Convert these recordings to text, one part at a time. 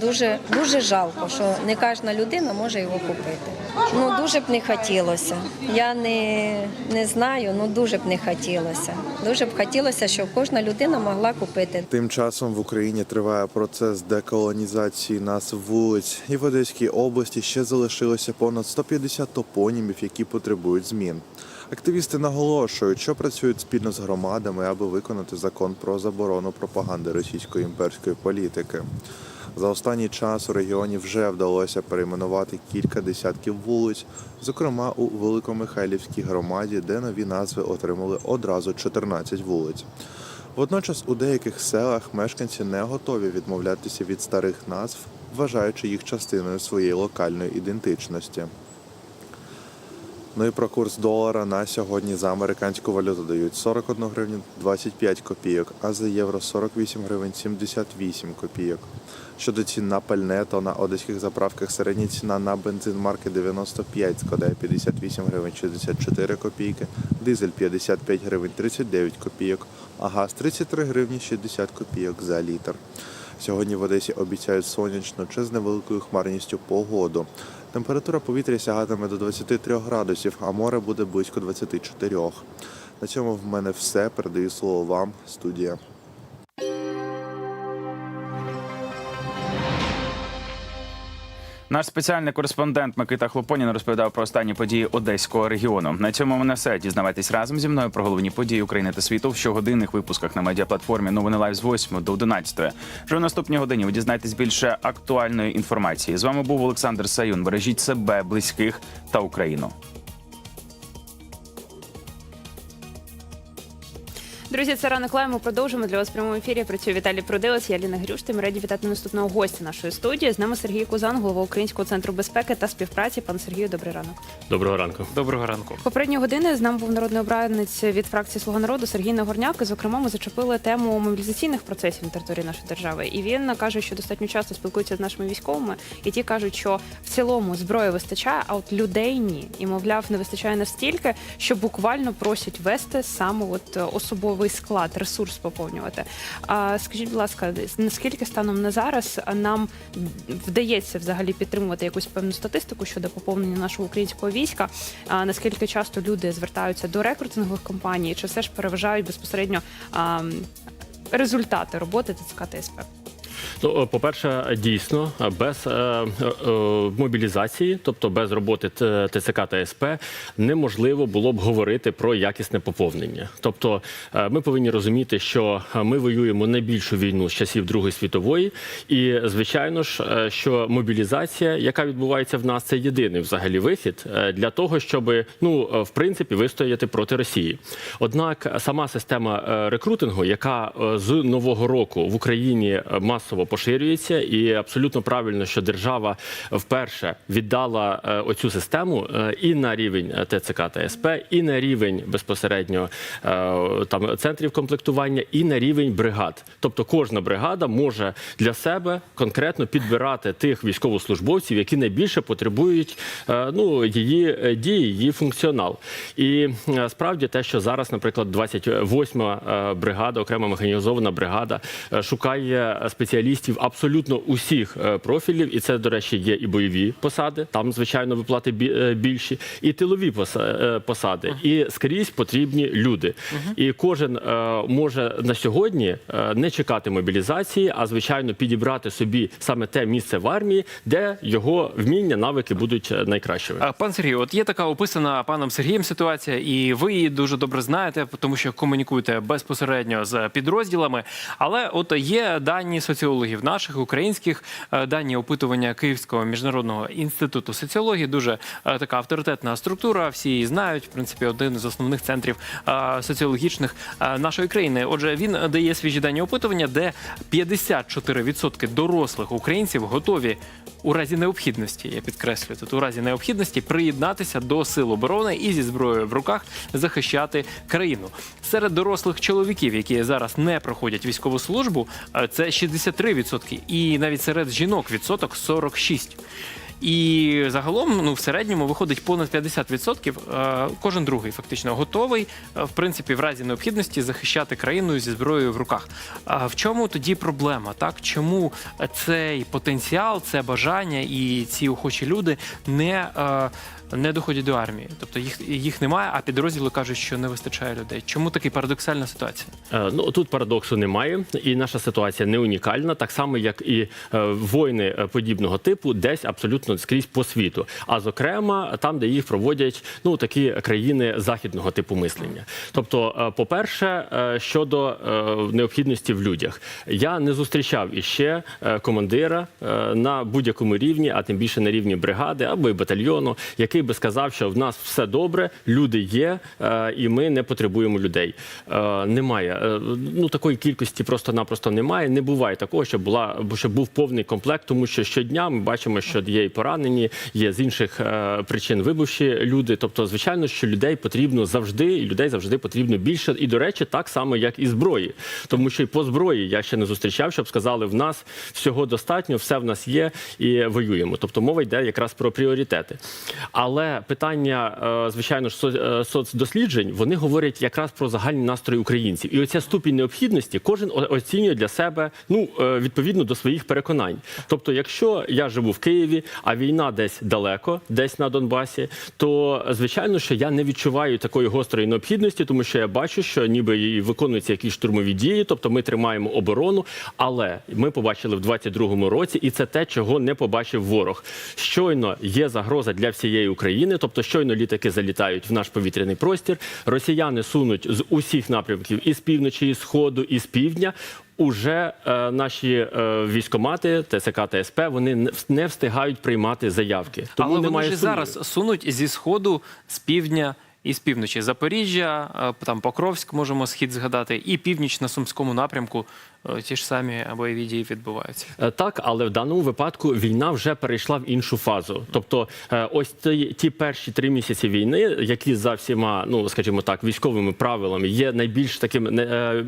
Дуже дуже жалко, що не кожна людина може його купити. Ну дуже б не хотілося. Я не, не знаю, ну дуже б не хотілося. Дуже б хотілося, щоб кожна людина могла купити. Тим часом в Україні триває процес деколонізації назв вулиць, і в Одеській області ще залишилося понад 150 топонімів, які потребують змін. Активісти наголошують, що працюють спільно з громадами, аби виконати закон про заборону пропаганди російської імперської політики. За останній час у регіоні вже вдалося перейменувати кілька десятків вулиць, зокрема у Великомихайлівській громаді, де нові назви отримали одразу 14 вулиць. Водночас у деяких селах мешканці не готові відмовлятися від старих назв, вважаючи їх частиною своєї локальної ідентичності. Ну і про курс долара на сьогодні за американську валюту дають 41 гривню 25 копійок, а за євро 48 гривень 78 копійок. Щодо цін на пальне, то на одеських заправках середня ціна на бензин марки 95 складає 58 гривень 64 копійки, дизель 55 гривень 39 копійок, а газ 33 гривні 60 копійок за літр. Сьогодні в Одесі обіцяють сонячну чи з невеликою хмарністю погоду. Температура повітря сягатиме до 23 градусів, а море буде близько 24. На цьому в мене все. Передаю слово вам, студія. Наш спеціальний кореспондент Микита Хлопонін розповідав про останні події одеського регіону. На цьому мене все. Дізнавайтесь разом зі мною про головні події України та світу в щогодинних випусках на медіаплатформі Новини Лайв з 8 до 11. Вже в наступній годині ви дізнаєтесь більше актуальної інформації. З вами був Олександр Саюн. Бережіть себе, близьких та Україну. Друзі, це ранок лайв. Ми продовжуємо для вас в прямому ефірі. Працює Віталій Продилець, я Ліна Грюшти. Ми раді вітати наступного гостя нашої студії. З нами Сергій Кузан, голова Українського центру безпеки та співпраці. Пан Сергію, добрий ранок. Доброго ранку. Доброго ранку. Попередньої години з нами був народний обранець від фракції Слуга народу Сергій Нагорняк. І, Зокрема, ми зачепили тему мобілізаційних процесів на території нашої держави. І він каже, що достатньо часто спілкується з нашими військовими, і ті кажуть, що в цілому зброї вистачає, а от людей ні. І мовляв, не вистачає настільки, що буквально просять вести саме от е, особовий склад, ресурс поповнювати. А скажіть, будь ласка, наскільки станом на зараз нам вдається взагалі підтримувати якусь певну статистику щодо поповнення нашого українського війська? А наскільки часто люди звертаються до рекрутингових компаній, чи все ж переважають безпосередньо а, результати роботи ТЦК та СП? Ну, по-перше, дійсно, без е, е, мобілізації, тобто без роботи ТЦК та СП, неможливо було б говорити про якісне поповнення. Тобто, е, ми повинні розуміти, що ми воюємо найбільшу війну з часів Другої світової, і звичайно ж, е, що мобілізація, яка відбувається в нас, це єдиний взагалі вихід е, для того, щоб ну е, в принципі вистояти проти Росії. Однак сама система е, рекрутингу, яка е, з нового року в Україні е, масово поширюється, і абсолютно правильно, що держава вперше віддала е, оцю систему е, і на рівень е, ТЦК та СП, і на рівень безпосередньо там центрів комплектування, і на рівень бригад. Тобто кожна бригада може для себе конкретно підбирати тих військовослужбовців, які найбільше потребують ну її дії, її функціонал. І справді те, що зараз, наприклад, 28-ма е, бригада, окрема механізована бригада, шукає спеціалістів абсолютно усіх е, профілів, і це, до речі, є і бойові посади. Там, звичайно, виплати е, більші, і тилові е, посади. І скрізь потрібні люди. І кожен може на сьогодні не чекати мобілізації, а звичайно підібрати собі саме те місце в армії, де його вміння, навики будуть найкращими. Пан Сергій, от є така описана паном Сергієм ситуація, і ви її дуже добре знаєте, тому що комунікуєте безпосередньо з підрозділами. Але от є дані соціологів наших українських е, дані опитування Київського міжнародного інституту соціології. Дуже е, така авторитетна структура. Всі її знають. В принципі, один з основних центрів е, соціологічних нашої країни. Отже, він дає свіжі дані опитування, де 54% дорослих українців готові. У разі необхідності, я підкреслюю, тут у разі необхідності приєднатися до сил оборони і зі зброєю в руках захищати країну серед дорослих чоловіків, які зараз не проходять військову службу. Це 60%. 73%. І навіть серед жінок відсоток 46%. І загалом, ну в середньому виходить понад 50%, е, Кожен другий фактично готовий, е, в принципі, в разі необхідності захищати країну зі зброєю в руках. А в чому тоді проблема? Так чому цей потенціал, це бажання і ці охочі люди не е, не доходять до армії? Тобто їх, їх немає, а підрозділи кажуть, що не вистачає людей. Чому така парадоксальна ситуація? Е, Ну тут парадоксу немає, і наша ситуація не унікальна, так само як і е, воїни е, подібного типу, десь абсолютно скрізь по світу. А зокрема, там, де їх проводять ну такі країни західного типу мислення. Тобто, е, по-перше, е, щодо е, необхідності в людях, я не зустрічав іще е, командира е, на будь-якому рівні, а тим більше на рівні бригади або й батальйону, який би сказав, що в нас все добре, люди є, е, і ми не потребуємо людей. Е, Немає Е, ну такої кількості просто-напросто немає. Не буває такого, щоб була щоб був повний комплект, тому що щодня ми бачимо, що є і поранені, є з інших причин вибувші люди. Тобто, звичайно, що людей потрібно завжди, і людей завжди потрібно більше. І до речі, так само, як і зброї, тому що і по зброї я ще не зустрічав, щоб сказали, в нас всього достатньо, все в нас є і воюємо. Тобто мова йде якраз про пріоритети. Але питання, е, звичайно ж, е, соцдосліджень, вони говорять якраз про загальні настрої українців. І оця ступінь необхідності кожен оцінює для себе ну е, відповідно до своїх переконань. Тобто, якщо я живу в Києві, а війна десь далеко, десь на Донбасі, то звичайно, що я не відчуваю такої гострої необхідності, тому що я бачу, що ніби і виконуються якісь штурмові дії, тобто ми тримаємо оборону. Але ми побачили в 22-му році, і це те, чого не побачив ворог. Щойно є загроза для всієї України, тобто щойно літаки залітають в наш повітряний простір. Росіяни сунуть з усіх напрямків і з півночі, і з сходу, і з півдня. Уже е, наші е, військомати, ТСК та СП, вони не- встигають приймати заявки. Тому Але вони ж зараз сунуть зі сходу, з півдня. І з півночі Запоріжжя, е, там Покровськ можемо схід згадати, і північ на Сумському напрямку ті ж самі бойові дії відбуваються. Е, Так, але в даному випадку війна вже перейшла в іншу фазу. Тобто, е, ось ті, ті перші три місяці війни, які за всіма, ну скажімо так, військовими правилами є найбільш таким не- е,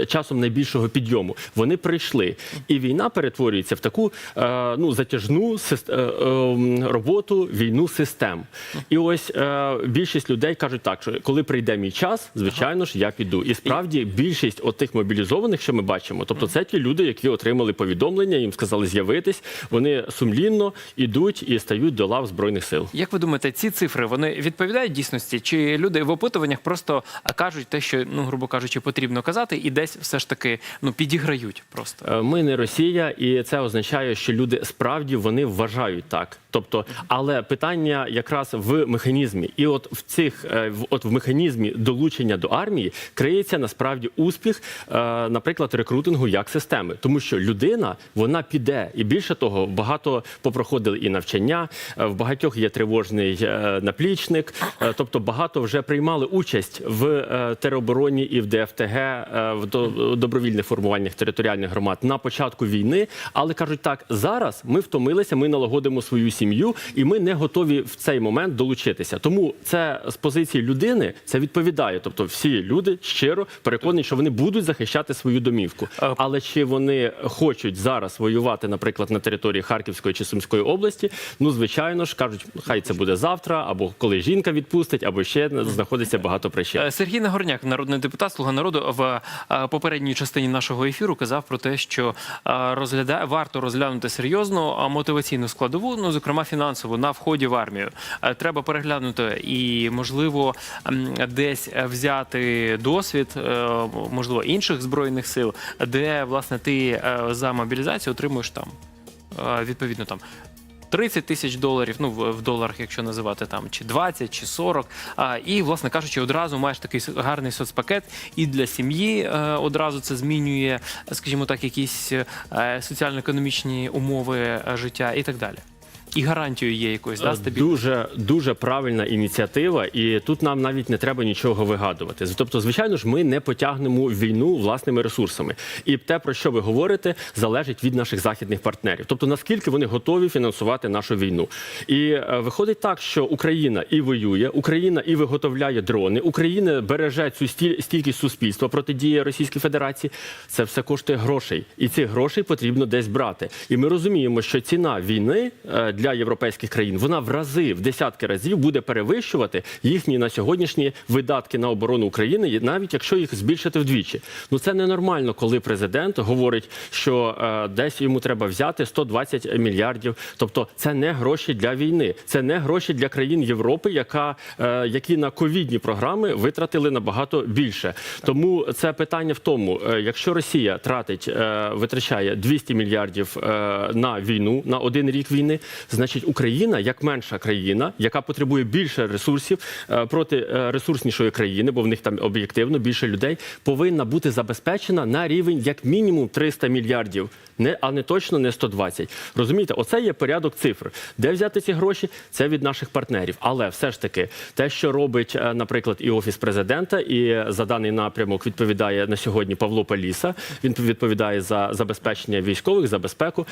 е, часом найбільшого підйому. Вони прийшли, і війна перетворюється в таку е, ну затяжну сис- е, е, м, роботу, війну систем. І ось е, більшість людей кажуть так, що коли прийде мій час, звичайно ж, я піду. І справді більшість отих мобілізованих, що ми бачимо, тобто це ті люди, які отримали повідомлення, їм сказали з'явитись. Вони сумлінно ідуть і стають до лав збройних сил. Як ви думаєте, ці цифри вони відповідають дійсності? Чи люди в опитуваннях просто кажуть те, що ну грубо кажучи, потрібно казати, і десь все ж таки ну підіграють просто? Е, Ми не Росія, і це означає, що люди справді вони вважають так. Тобто, але питання якраз в механізмі, і от в цих е, в от в механізмі долучення до армії криється насправді успіх, е, наприклад, рекрутингу як системи, тому що людина вона піде, і більше того, багато попроходили і навчання. е, В багатьох є тривожний е, наплічник, е, тобто багато вже приймали участь в теробороні і в ДФТГ, в до- добровільних формуваннях територіальних громад на початку війни. Але кажуть так, зараз ми втомилися, ми налагодимо свою сім'ю, і ми не готові в цей момент долучитися. Тому це з позиції людини це відповідає. Тобто, всі люди щиро переконані, що вони будуть захищати свою домівку. Але чи вони хочуть зараз воювати, наприклад, на території Харківської чи Сумської області? Ну звичайно ж кажуть, хай це буде завтра, або коли жінка відпустить, або ще знаходиться багато причин. Е, Сергій Нагорняк, народний депутат Слуга народу, в е, попередній частині нашого ефіру казав про те, що е, розглядає варто розглянути серйозно мотиваційну складову, ну зокрема фінансову на вході в армію. Треба переглянути і можливо десь взяти досвід, можливо, інших збройних сил, де власне ти е, за мобілізацію отримуєш там е, відповідно там. 30 тисяч доларів, ну в доларах, якщо називати там, чи 20, чи 40. А, і, власне кажучи, одразу маєш такий гарний соцпакет і для сім'ї е, одразу це змінює, скажімо так, якісь соціально-економічні умови життя і так далі. І гарантію є якоюсь, да, стабільною. Дуже дуже правильна ініціатива, і тут нам навіть не треба нічого вигадувати. Тобто, звичайно ж, ми не потягнемо війну власними ресурсами. І те, про що ви говорите, залежить від наших західних партнерів. Тобто, наскільки вони готові фінансувати нашу війну. І е, виходить так, що Україна і воює, Україна і виготовляє дрони, Україна береже цю стіль- стійкість суспільства протидіє Російській Федерації. Це все коштує грошей, і цих грошей потрібно десь брати. І ми розуміємо, що ціна війни е, для для європейських країн, вона в рази, в десятки разів буде перевищувати їхні на сьогоднішні видатки на оборону України, навіть якщо їх збільшити вдвічі. Ну це ненормально, коли президент говорить, що е, десь йому треба взяти 120 мільярдів. Тобто, це не гроші для війни, це не гроші для країн Європи, яка е, які на ковідні програми витратили набагато більше. Тому це питання в тому, е, якщо Росія тратить, е, витрачає 200 мільярдів е, на війну на один рік війни, значить Україна, як менша країна, яка потребує більше ресурсів е, проти е, ресурснішої країни, бо в них там об'єктивно більше людей, повинна бути забезпечена на рівень як мінімум 300 мільярдів, не а не точно не 120. Розумієте, оце є порядок цифр. Де взяти ці гроші? Це від наших партнерів. Але все ж таки, те, що робить, е, наприклад, і офіс президента, і за даний напрямок відповідає на сьогодні Павло Паліса. Він відповідає за забезпечення військових, за безпеку.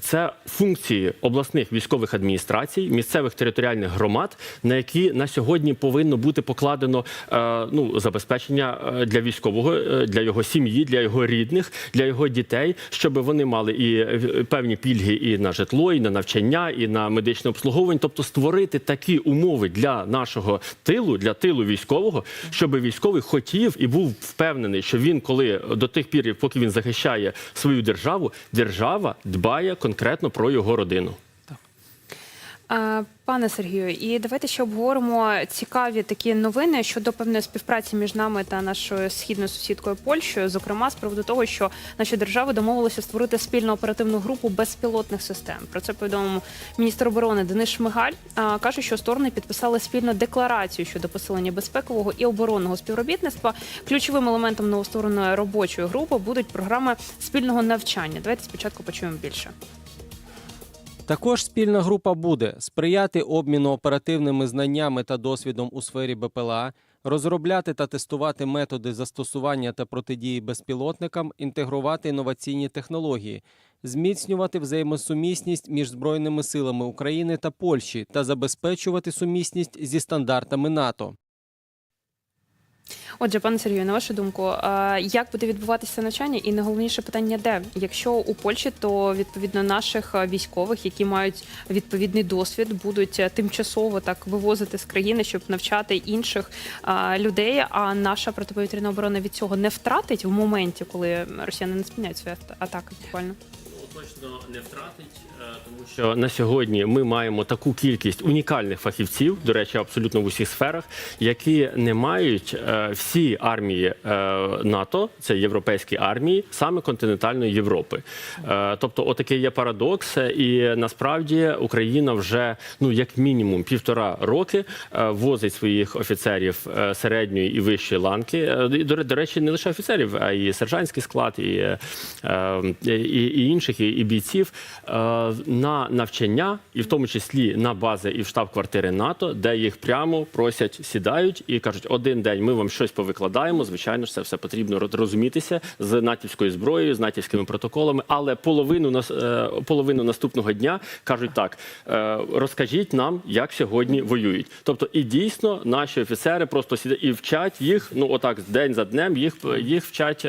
Це функції обласних військових адміністрацій, місцевих територіальних громад, на які на сьогодні повинно бути покладено е, ну забезпечення е, для військового, е, для його сім'ї, для його рідних, для його дітей, щоб вони мали і певні пільги і на житло, і на навчання, і на медичне обслуговування, тобто створити такі умови для нашого тилу, для тилу військового, щоб військовий хотів і був впевнений, що він, коли до тих пір, поки він захищає свою державу, держава дбає конкретно про його родину. Пане Сергію, і давайте ще обговоримо цікаві такі новини щодо певної співпраці між нами та нашою східною сусідкою Польщею, зокрема з приводу того, що наші держави домовилися створити спільну оперативну групу безпілотних систем. Про це повідомив міністр оборони Денис Шмигаль. Каже, що сторони підписали спільну декларацію щодо посилення безпекового і оборонного співробітництва. Ключовим елементом новоствореної робочої групи будуть програми спільного навчання. Давайте спочатку почуємо більше. Також спільна група буде сприяти обміну оперативними знаннями та досвідом у сфері БПЛА, розробляти та тестувати методи застосування та протидії безпілотникам, інтегрувати інноваційні технології, зміцнювати взаємосумісність між збройними силами України та Польщі та забезпечувати сумісність зі стандартами НАТО. Отже, пане Сергію, на вашу думку, як буде відбуватися навчання, і найголовніше питання, де якщо у Польщі, то відповідно наших військових, які мають відповідний досвід, будуть тимчасово так вивозити з країни, щоб навчати інших людей. А наша протиповітряна оборона від цього не втратить в моменті, коли росіяни не спиняють свої ата- атаки. Буквально точно не втратить, тому що на сьогодні ми маємо таку кількість унікальних фахівців, до речі, абсолютно в усіх сферах, які не мають е, всі армії е, НАТО, це європейські армії, саме континентальної Європи. Е, тобто, отакий є парадокс, і насправді Україна вже ну як мінімум півтора роки е, возить своїх офіцерів е, середньої і вищої ланки. Е, До, речі, не лише офіцерів, а й сержантський склад, і, е, е, і, і інших, і бійців е, на навчання, і в тому числі на бази і в штаб-квартири НАТО, де їх прямо просять, сідають і кажуть, один день ми вам щось повикладаємо. Звичайно ж, це все потрібно розумітися з натівською зброєю, з натівськими протоколами, але половину е, половину наступного дня кажуть так: е, розкажіть нам, як сьогодні воюють. Тобто, і дійсно наші офіцери просто сідають і вчать їх. Ну отак день за днем їх їх вчать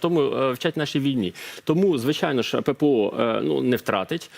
тому вчать нашій війні. Тому, звичайно ж, ППО ну не втратить,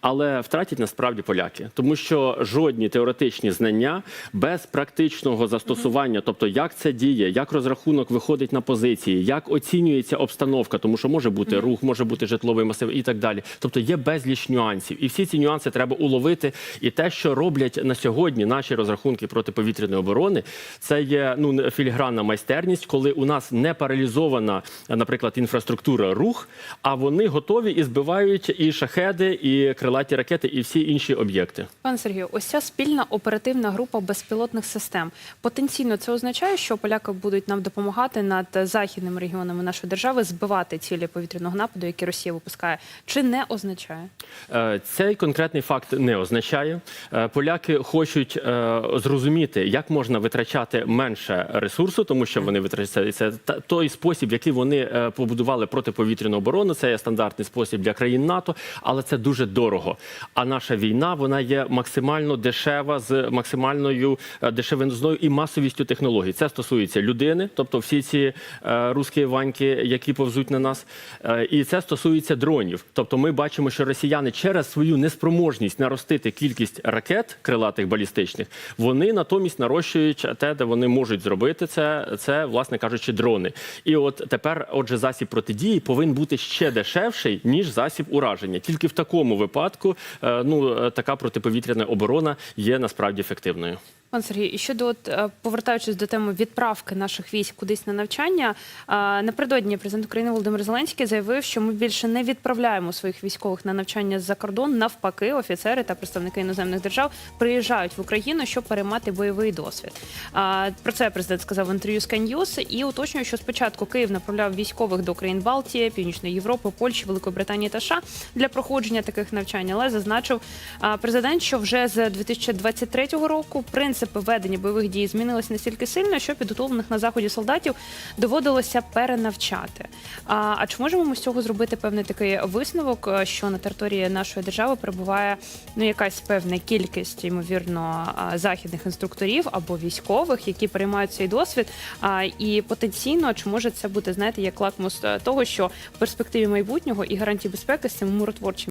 але втратять насправді поляки, тому що жодні теоретичні знання без практичного застосування, тобто як це діє, як розрахунок виходить на позиції, як оцінюється обстановка, тому що може бути рух, може бути житловий масив і так далі. Тобто є безліч нюансів, і всі ці нюанси треба уловити. І те, що роблять на сьогодні наші розрахунки протиповітряної оборони, це є ну філігранна майстерність, коли у нас не паралізована, наприклад, інфраструктура рух, а вони готові і збивають і шахеди, і крилаті ракети, і всі інші об'єкти. Пане Сергію, ось ця спільна оперативна група безпілотних систем. Потенційно це означає, що поляки будуть нам допомагати над західними регіонами нашої держави збивати цілі повітряного нападу, які Росія випускає. Чи не означає? Е, Цей конкретний факт не означає. Е, Поляки хочуть е, зрозуміти, як можна витрачати менше ресурсу, тому що вони витрачають це той спосіб, який вони побудували протиповітряну оборону. Це є стандартний спосіб для для країн НАТО, але це дуже дорого. А наша війна вона є максимально дешева з максимальною е, дешевизною і масовістю технологій. Це стосується людини, тобто всі ці е, русські ваньки, які повзуть на нас, Е, і це стосується дронів. Тобто, ми бачимо, що росіяни через свою неспроможність наростити кількість ракет крилатих балістичних, вони натомість нарощують те, де вони можуть зробити це. Це, власне кажучи, дрони. І от тепер, отже, засіб протидії повинен бути ще дешевший ніж засіб ураження. Тільки в такому випадку е, ну е, така протиповітряна оборона є насправді ефективною. Пан Сергій, і щодо от, е, повертаючись до теми відправки наших військ кудись на навчання, е, напередодні президент України Володимир Зеленський заявив, що ми більше не відправляємо своїх військових на навчання за кордон. Навпаки, офіцери та представники іноземних держав приїжджають в Україну, щоб переймати бойовий досвід. Про це президент сказав в інтерв'ю News і уточнює, що спочатку Київ направляв військових до країн Балтії, Північної Європи, Польщі, Великої Британії та США для проходження таких навчань. Але зазначив президент, що вже з 2023 року принципи ведення бойових дій змінилися настільки сильно, що підготовлених на заході солдатів доводилося перенавчати. А, а чи можемо ми з цього зробити певний такий висновок, е, що на території нашої держави перебуває ну якась певна кількість, ймовірно, західних інструкторів або військових, які переймають цей досвід? А, і потенційно чи може це бути знаєте як лакмус е, того, що в перспективі майбутнього і гарантії безпеки з цим миротворчим